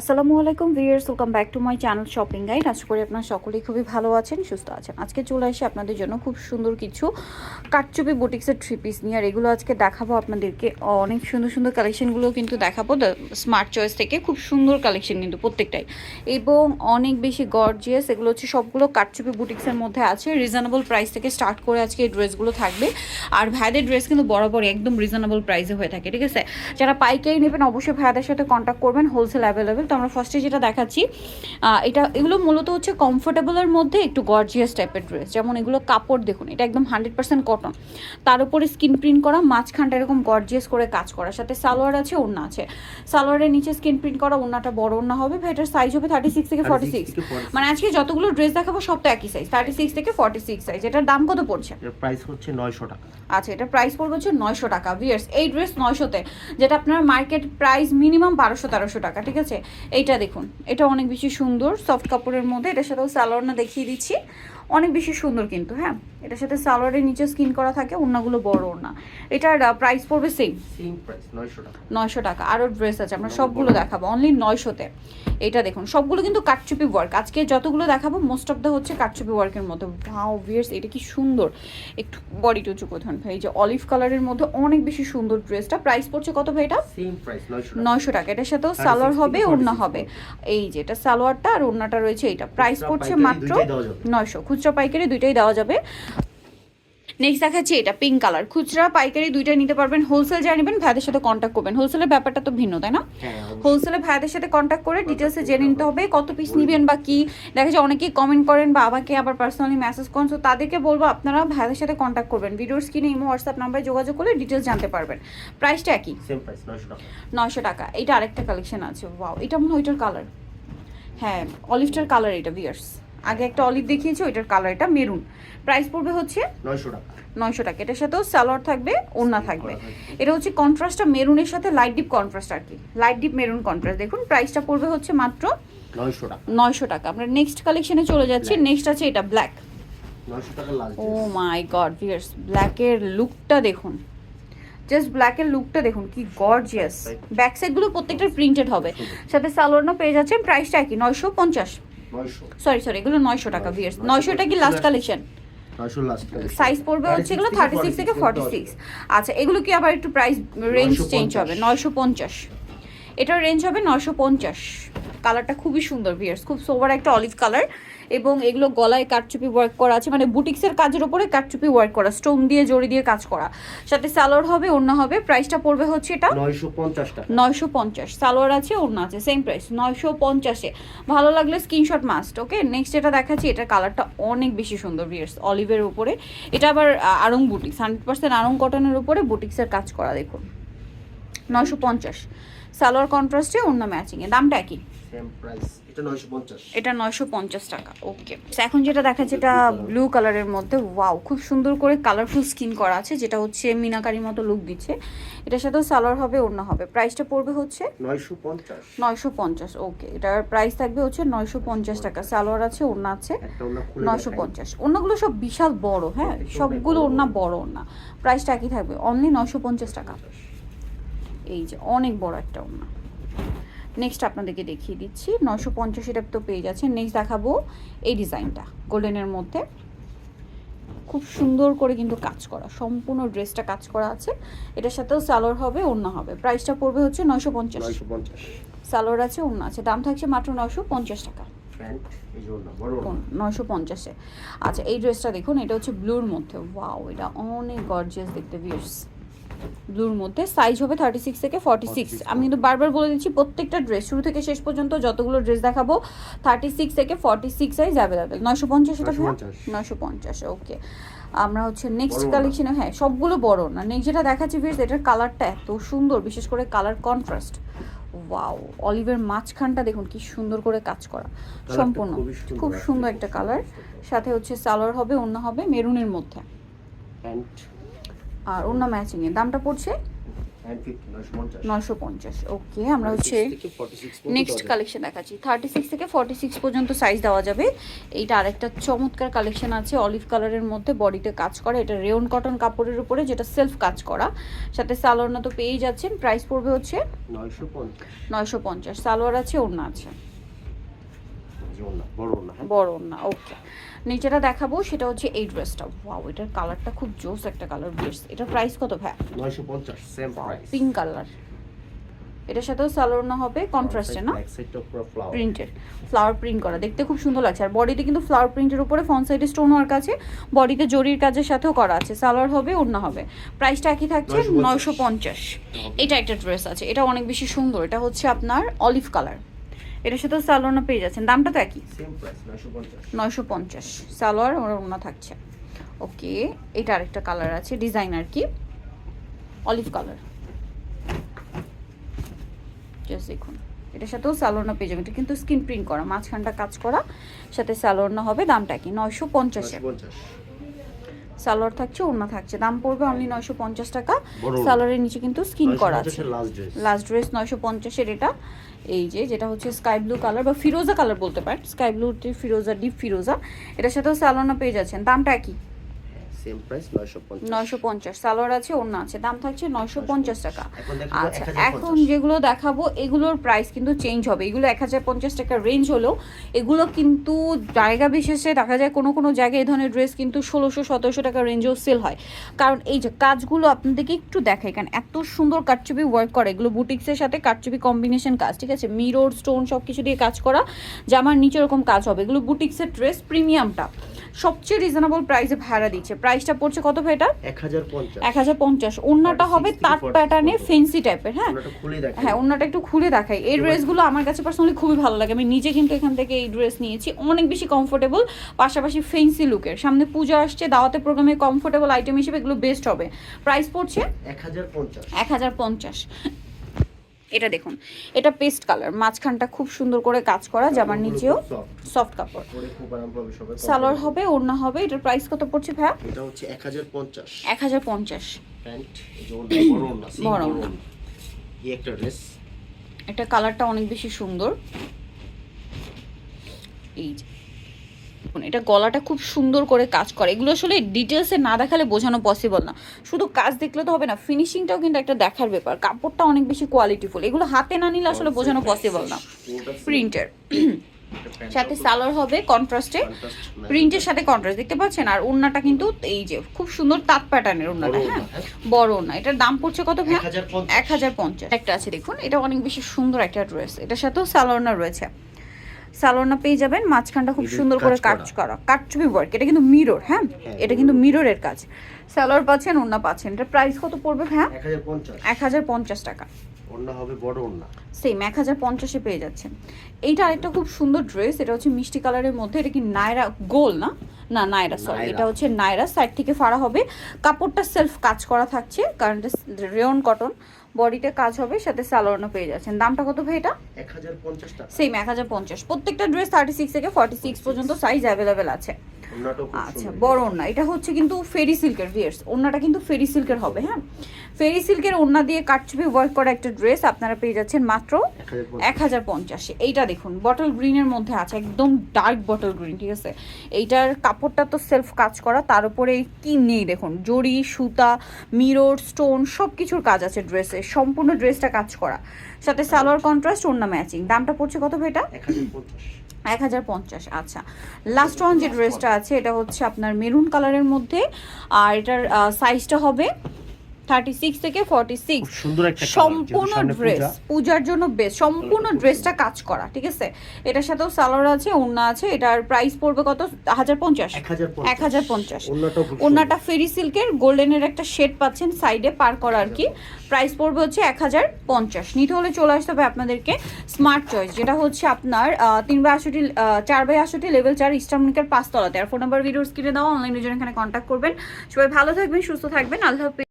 আসসালামু আলাইকুম viewers welcome back to my channel shopping guide আশা করি আপনারা সকলেই খুবই ভালো আছেন, সুস্থ আছেন। আজকে চলে আসি আপনাদের জন্য খুব সুন্দর কিছু কাটচুপি বুটিক্সের থ্রি পিস নিয়ে, আর এগুলো আজকে দেখাবো আপনাদেরকে। অনেক সুন্দর সুন্দর কালেকশনগুলো কিন্তু দেখাবো স্মার্ট চয়েস থেকে খুব সুন্দর কালেকশন কিন্তু প্রত্যেকটাই। এবং অনেক বেশি গর্জিয়াস এগুলো হচ্ছে সবগুলো কাটচুপি বুটিক্সের মধ্যে আছে। রিজনেবল প্রাইস থেকে স্টার্ট করে আজকে এই ড্রেসগুলো থাকবে। আর ভাইদের ড্রেস কিন্তু বরাবরই একদম রিজনেবল প্রাইসে হয়ে থাকে, ঠিক আছে? যারা পাইকারি নেবেন অবশ্যই ভাইদের সাথে কন্ট্যাক্ট করবেন হোলসেল অ্যাভেলেবেল তো আমরা ফার্স্টে যেটা দেখাচ্ছি এটা এগুলো মূলত হচ্ছে কমফোর্টেবলের মধ্যে একটু গর্জিয়াস টাইপের ড্রেস যেমন এগুলো কাপড় দেখুন এটা একদম হান্ড্রেড পার্সেন্ট কটন তার উপরে স্কিন প্রিন্ট করা মাঝখানটা এরকম গর্জিয়াস করে কাজ করা। সাথে সালোয়ার আছে ওড়না আছে। সালোয়ারের নিচে স্কিন প্রিন্ট করা ওড়নাটা বড় ওড়না হবে ভাই এটার সাইজ হবে থার্টি সিক্স থেকে ফর্টি সিক্স মানে আজকে যতগুলো ড্রেস দেখাবো সব তো একই সাইজ থার্টি সিক্স থেকে ফর্টি সিক্স সাইজ এটার দাম কত পড়ছে? প্রাইস হচ্ছে নয়শো টাকা। আচ্ছা এটা প্রাইস পড়বে হচ্ছে নয়শো টাকা। ভিয়ার্স এই ড্রেস নয়শোতে যেটা আপনার মার্কেট প্রাইস মিনিমাম বারোশো তেরোশো টাকা ঠিক আছে? এইটা দেখুন এটা অনেক বেশি সুন্দর সফট কাপড়ের মধ্যে এটার সাথেও সালোয়ারনা দেখিয়ে দিচ্ছি। অনেক বেশি সুন্দর কিন্তু হ্যাঁ? এটার সাথে সালোয়ারের নিচে স্কিন করা থাকে ওড়নাগুলো বড় ওড়না। এটার প্রাইস পড়বে সেম নয়শো টাকা। আরও ড্রেস আছে আমরা সবগুলো দেখাবো অনলি নয়শোতে। এটা দেখুন সবগুলো কিন্তু কাটচুপি ওয়ার্ক আজকে যতগুলো দেখাবো মোস্ট অফ দ্য হচ্ছে কাটচুপি ওয়ার্কের মধ্যে। ভাও ভিয়ার্স এটা কি সুন্দর। একটু বডি টুচু কোথান ভাই এই যে অলিভ কালারের মধ্যে অনেক বেশি সুন্দর ড্রেসটা প্রাইস পড়ছে কত ভাই এটা? নয়শো টাকা। এটার সাথেও সালোয়ার হবে ওড়না হবে। এই যে এটা সালোয়ারটা আর ওড়নাটা রয়েছে এটা প্রাইস পড়ছে মাত্র নয়শো। খুচরা পাইকারি দুইটাই দেওয়া যাবে। নেক্সট দেখাচ্ছি এটা পিঙ্ক কালার খুচরা পাইকারি দুইটা নিতে পারবেন। হোলসেল যা নেবেন ভাইদের সাথে কন্ট্যাক্ট করবেন। হোলসেলের ব্যাপারটা তো ভিন্ন তাই না? হ্যাঁ। হোলসেলে ভাইদের সাথে কন্ট্যাক্ট করে ডিটেলসে জেনে নিতে হবে কত পিস নেবেন বা কি। দেখা যায় অনেকেই কমেন্ট করেন বা আমাকে আবার পার্সোনালি মেসেজ করেন। তো তাদেরকে বলব আপনারা ভাইদের সাথে কন্ট্যাক্ট করবেন। ভিডিওর স্ক্রিনে ইমো হোয়াটসঅ্যাপ নাম্বারে যোগাযোগ করলে ডিটেলস জানতে পারবেন। প্রাইসটা একই? নয়শো টাকা। এটা আরেকটা কালেকশন আছে। ওয়াও এটা মনে হয় ওইটার কালার হ্যাঁ অলিভটার কালার এটা বিয়ার্স আগে একটা অলিভ দেখিয়েছি ওইটার কালার এটা মেরুন প্রাইস পড়বে হচ্ছে নয়শো টাকা। নয়শো টাকা। এটার সাথেও সালোয়ার থাকবে ওড়না থাকবে। এটা হচ্ছে কন্ট্রাস্টটা মেরুনের সাথে লাইট ডিপ কন্ট্রাস্ট আর কি। লাইট ডিপ মেরুন কন্ট্রাস্ট দেখুন প্রাইসটা পড়বে হচ্ছে মাত্র নয়শো টাকা। আমরা নেক্সট কালেকশনে চলে যাচ্ছি। নেক্সট আছে এটা black oh my god viewers ব্ল্যাকের লুকটা দেখুন। জাস্ট ব্ল্যাকের লুকটা দেখুন কি গর্জিয়াস ব্যাক সাইডগুলো প্রত্যেকটা প্রিন্টেড হবে। সাথে সালোয়ার না পেয়ে যাচ্ছেন প্রাইসটা কি নয়শো পঞ্চাশ। সরি সরি এগুলো নয়শো টাকা ভিয়ার্স নয়শোটা কি লাস্ট কালেকশন সাইজ পড়বে হচ্ছে এগুলো থার্টি সিক্স থেকে ফর্টি সিক্স আচ্ছা এগুলো কি আবার একটু প্রাইস রেঞ্জ চেঞ্জ হবে? নয়শো পঞ্চাশ। এটার রেঞ্জ হবে নশো পঞ্চাশ। কালারটা খুবই সুন্দর ভিয়ার্স খুব সোবার একটা অলিভ কালার এবং এগুলো গলায় কাটচুপি ওয়ার্ক করা আছে। মানে বুটিক্সের কাজের ওপরে কাটচুপি ওয়ার্ক করা স্টোন দিয়ে জড়ি দিয়ে কাজ করা। সাথে সালোয়ার হবে ওড়না হবে। প্রাইসটা পড়বে হচ্ছে এটা নয়শো পঞ্চাশ সালোয়ার আছে ওড়না আছে সেম প্রাইস নয়শো পঞ্চাশে ভালো লাগলে স্ক্রিনশট মাস্ট ওকে নেক্সট এটা দেখাচ্ছি এটার কালারটা অনেক বেশি সুন্দর ভিয়ার্স অলিভের উপরে। এটা আবার আড়ং বুটিক্স। হান্ড্রেড পার্সেন্ট আড়ং কটনের উপরে বুটিক্সের কাজ করা দেখুন। নয়শো পঞ্চাশ। সালোয়ার কন্ট্রাস্টে অন্য ম্যাচিংয়ে দামটা একই। সেম প্রাইস এটা নয়শো পঞ্চাশ। টাকা। ওকে এখন যেটা দেখাচ্ছে এটা ব্লু কালারের মধ্যে ওয়াও খুব সুন্দর করে কালারফুল স্কিন করা আছে যেটা হচ্ছে মিনাকারির মতো লুক দিচ্ছে। এটার সাথেও সালোয়ার হবে অন্য হবে। প্রাইসটা পড়বে হচ্ছে নয়শো পঞ্চাশ। ওকে এটার প্রাইস থাকবে হচ্ছে নয়শো পঞ্চাশ টাকা। সালোয়ার আছে ওড়না আছে নয়শো পঞ্চাশ। ওড়নাগুলো সব বিশাল বড় হ্যাঁ? সবগুলো ওড়না বড় ওড়না। প্রাইসটা একই থাকবে। অনলি নয়শো পঞ্চাশ টাকা। এই যে অনেক বড় একটা ওড়না নেক্সট আপনাদেরকে দেখিয়ে দিচ্ছি নশো পঞ্চাশ এটা তো পেয়ে যাচ্ছে নেক্সট দেখাবো এই ডিজাইনটা গোল্ডেনের মধ্যে। খুব সুন্দর করে কিন্তু কাজ করা সম্পূর্ণ ড্রেসটা কাজ করা আছে। এটার সাথেও সালোয়ার হবে ওড়না হবে। প্রাইসটা পড়বে হচ্ছে নয়শো পঞ্চাশ। সালোয়ার আছে ওড়না আছে। দাম থাকছে মাত্র নয়শো পঞ্চাশ টাকা। নয়শো পঞ্চাশে। আচ্ছা এই ড্রেসটা দেখুন এটা হচ্ছে ব্লুর মধ্যে। ওয়াও এটা অনেক গর্জিয়াস দেখতে ভিয়ার্স ব্লুর মধ্যে। সাইজ হবে থার্টি সিক্স থেকে ফর্টি সিক্স আমি কিন্তু বারবার বলে দিচ্ছি প্রত্যেকটা ড্রেস শুরু থেকে শেষ পর্যন্ত যতগুলো ড্রেস দেখাবো থার্টি সিক্স থেকে ফর্টি সিক্স সাইজ অ্যাভেলেবেল নয়শো পঞ্চাশ এটা 950 নয়শো পঞ্চাশ। ওকে আমরা হচ্ছে নেক্সট কালেকশনে হ্যাঁ সবগুলো বড় না। নেক্সট যেটা দেখাচ্ছি ভিয়ার্স এটার কালারটা এত সুন্দর বিশেষ করে কালার কন্ট্রাস্ট ওয়াও অলিভের মাঝখানটা দেখুন কি সুন্দর করে কাজ করা। সম্পূর্ণ খুব সুন্দর একটা কালার সাথে হচ্ছে সালোয়ার হবে অন্য হবে মেরুনের মধ্যে। আর অন্য ম্যাচিং এর। দামটা পড়ছে? নয়শো পঞ্চাশ। ওকে আমরা হচ্ছে 36 থেকে 46 নেক্সট কালেকশন দেখাচ্ছি। থার্টি সিক্স থেকে ফর্টি সিক্স পর্যন্ত সাইজ দেওয়া যাবে। এইটা আরেকটা চমৎকার কালেকশন আছে অলিভ কালারের মধ্যে বডিতে কাজ করা। এটা রেয়ন কটন কাপড়ের উপরে যেটা সেলফ কাজ করা। সাথে সালোয়ার তো পেয়েই যাচ্ছেন। প্রাইস পড়বে হচ্ছে নয়শো পঞ্চাশ। সালোয়ার আছে ওড়না আছে। বড় ওড়না হ্যাঁ? বড় ওড়না ওকে নিচেটা দেখাবো সেটা হচ্ছে এই ড্রেসটা ওয়াও এটার কালারটা খুব জোস একটা কালার ড্রেস এটার প্রাইস কত ভাই নয়শো পঞ্চাশ সেম প্রাইস পিঙ্ক কালার এটার সাথেও সালোয়ার না হবে কন্ট্রাস্টে না? প্রিন্টের ফ্লাওয়ার প্রিন্ট করা। দেখতে খুব সুন্দর লাগছে। আর বডিতে কিন্তু ফ্লাওয়ার প্রিন্টের উপরে ফ্রন্ট সাইডে স্টোন ওয়ার্ক আছে। বডিতে জরির কাজের সাথেও করা আছে। সালোয়ার হবে অন্য হবে। প্রাইসটা একই থাকছে 950 নয়শো পঞ্চাশ। এটা একটা ড্রেস আছে। এটা অনেক বেশি সুন্দর। এটা হচ্ছে আপনার অলিভ কালার এটার সাথেও সালোয়ার পেয়ে যাচ্ছেন। দামটা তো একই। নয়শো পঞ্চাশ। সালোয়ার ওর অন্য থাকছে। ওকে এটা আরেকটা কালার আছে ডিজাইনার কি? অলিভ কালার জাস্ট দেখুন। এটার সাথেও সালোয়ারনা পেয়ে যাবেন। এটা কিন্তু স্কিন প্রিন্ট করা মাঝখানটা কাজ করা সাথে সালোয়ারনা হবে দামটা কি নয়শো পঞ্চাশ। সালোয়ার থাকছে ওড়না থাকছে। দাম পড়বে অনলি নয়শো পঞ্চাশ টাকা। সালোয়ারের নিচে কিন্তু স্কিন করা আছে। লাস্ট ড্রেস লাস্ট ড্রেস নয়শো পঞ্চাশের এটা। এই যে যেটা হচ্ছে স্কাই ব্লু কালার বা ফিরোজা কালার বলতে পারেন। স্কাই ব্লু ফিরোজা ডিপ ফিরোজা। এটার সাথেও স্যালোনা পেয়ে যাচ্ছেন। দামটা কি সেম প্রাইস নয়শো পঞ্চাশ। নয়শো পঞ্চাশ। সালোয়ার আছে ওড়না আছে। দাম থাকছে নয়শো পঞ্চাশ টাকা। আচ্ছা এখন যেগুলো দেখাবো এগুলোর প্রাইস কিন্তু চেঞ্জ হবে। এগুলো এক হাজার পঞ্চাশ টাকা রেঞ্জ হলেও এগুলো কিন্তু জায়গা বিশেষে দেখা যায় কোনো কোনো জায়গায় এই ধরনের ড্রেস কিন্তু ষোলোশো সতেরোশো টাকা রেঞ্জেও সেল হয়। কারণ এই যে কাজগুলো আপনাদেরকে একটু দেখাই কারণ এত সুন্দর কাটচুপি ওয়ার্ক করে এগুলো বুটিক্সের সাথে কাটচুপি কম্বিনেশন কাজ ঠিক আছে? মিরর স্টোন সব কিছু দিয়ে কাজ করা জামার নিচে এরকম কাজ হবে। এগুলো বুটিক্সের ড্রেস প্রিমিয়ামটা সবচেয়ে রিজনেবল প্রাইসে ভাড়া দিচ্ছে। প্রাইসটা পড়ছে কত ভাই এটা? 1050 1050 ওন্নাটা হবে তার প্যাটার্নে ফেন্সি টাইপের হ্যাঁ? হ্যাঁ ওন্নাটা একটু খুলে দেখাই। এই ড্রেসগুলো আমার কাছে পার্সোনালি খুবই ভালো লাগে। আমি নিজে কিন্তু এখান থেকে এই ড্রেস নিয়েছি। অনেক বেশি কমফোর্টেবল পাশাপাশি ফেন্সি লুকের সামনে পূজা আসছে দাওয়াতে প্রোগ্রামে কমফোর্টেবল আইটেম হিসেবে এগুলো বেস্ট হবে। প্রাইস পড়ছে? 1050 1050 এটা দেখুন এটা পেস্ট কালার মাঝখানটা খুব সুন্দর করে কাজ করা জামার নিচেও সফট কাপড়। সালোয়ার হবে ওড়না হবে এটার প্রাইস কত পড়ছে ভাইয়া? এটা হচ্ছে এক হাজার পঞ্চাশ। এক হাজার পঞ্চাশ। প্যান্ট এই বড় ওড়না। এই একটা ড্রেস এটা কালারটা অনেক বেশি সুন্দর। এই যে দেখুন, এটা গলাটা খুব সুন্দর করে কাজ করে। এগুলো আসলে ডিটেলসে না দেখালে বোঝানো পসিবল না। শুধু কাজ দেখলে তো হবে না ফিনিশিংটাও কিন্তু একটা দেখার ব্যাপার। কাপড়টা অনেক বেশি কোয়ালিটিফুল এগুলো হাতে না নিলে আসলে বোঝানো পসিবল না। প্রিন্টের সাথে সালোয়ার হবে কন্ট্রাস্টে প্রিন্টের সাথে কন্ট্রাস্ট দেখতে পাচ্ছেন? আর ওড়নাটা কিন্তু এই যে খুব সুন্দর তাঁত প্যাটার্নের ওড়নাটা হ্যাঁ? বড় ওড়না। এটার দাম পড়ছে কত ভাই এক হাজার পঞ্চাশ। একটা আছে দেখুন। এটা অনেক বেশি সুন্দর একটা ড্রেস এটার সাথেও সালোয়ারনা রয়েছে। সালোয়ারনা পেয়ে যাবেন মাঝখানটা খুব সুন্দর করে কাজ করা। কাটচুপি ওয়ার্ক এটা কিন্তু মিরর হ্যাঁ? হ্যাঁ, এটা কিন্তু মিররের কাজ। সালোয়ার পাচ্ছেন ওড়না পাচ্ছেন। এটার প্রাইস কত পড়বে হ্যাঁ এক হাজার পঞ্চাশ। টাকা। ওড়না হবে বড় ওড়না। সেম এক হাজার পঞ্চাশে পেয়ে যাচ্ছেন। এইটা আরেকটা খুব সুন্দর ড্রেস এটা হচ্ছে মিষ্টি কালারের মধ্যে এটা কি নায়রা গোল না? না নায়রা সরি এটা হচ্ছে নায়রা সাইড থেকে ফাড়া হবে। কাপড়টা সেলফ কাজ করা থাকছে কারণ এটা রেয়ন কটন বডিতে কাজ হবে সাথে সালোয়ারও পেয়ে যাচ্ছেন। দামটা কত ভাই এটা? এক হাজার পঞ্চাশ টাকা। সেম এক হাজার পঞ্চাশ। প্রত্যেকটা ড্রেস থার্টি সিক্স থেকে ফর্টি সিক্স পর্যন্ত সাইজ অ্যাভেলেবেল আছে। আচ্ছা। বড় ওড়না। এটা হচ্ছে কিন্তু ফেরি সিল্কের ভিয়ার্স ওড়নাটা কিন্তু ফেরি সিল্কের হবে হ্যাঁ? ফেরি সিল্কের ওড়না দিয়ে কাটছবি ওয়ার্ক করা একটা ড্রেস আপনারা পেয়ে যাচ্ছেন মাত্র এক হাজার পঞ্চাশে। এইটা দেখুন বটল গ্রিনের মধ্যে আছে একদম ডার্ক বটল গ্রিন ঠিক আছে? এইটার কাপড়টা তো সেলফ কাজ করা তার উপরে কি নেই দেখুন? জড়ি সুতা মিরর স্টোন সব কিছুর কাজ আছে ড্রেসে সম্পূর্ণ ড্রেসটা কাজ করা। সাথে সালোয়ার কন্ট্রাস্ট ওড়না ম্যাচিং দামটা পড়ছে কত ভাই এটা? এক হাজার পঞ্চাশ আচ্ছা। লাস্ট ওয়ান যে ড্রেসটা আছে এটা হচ্ছে আপনার মেরুন কালারের মধ্যে। আর এটার সাইজটা হবে থার্টি সিক্স থেকে ফর্টি সিক্স খুব সুন্দর একটা সম্পূর্ণ ড্রেস পূজার জন্য বেস্ট সম্পূর্ণ ড্রেসটা কাজ করা ঠিক আছে? এটার সাথেও সালোয়ার আছে ওড়না আছে এটার প্রাইস পড়বে কত? হাজার পঞ্চাশ। এক হাজার পঞ্চাশ। ওড়নাটা ফেরি সিল্কের গোল্ডেনের একটা শেড পাচ্ছেন সাইডে পার করা আর কি। প্রাইস পড়বে হচ্ছে এক হাজার পঞ্চাশ। নিতে হলে চলে আসতে হবে আপনাদেরকে স্মার্ট চয়েস যেটা হচ্ছে আপনার তিন বাই আশিটি আহ, চার বাই আশিটি লেভেল চার ইস্টার্নিকের পাঁচতলাতে। আর ফোন নাম্বার ভিডিওস কিনে দেওয়া অনলাইনের জন্য এখানে কন্ট্যাক্ট করবেন। সবাই ভালো থাকবেন সুস্থ থাকবেন। আল্লাহ হাফিজ।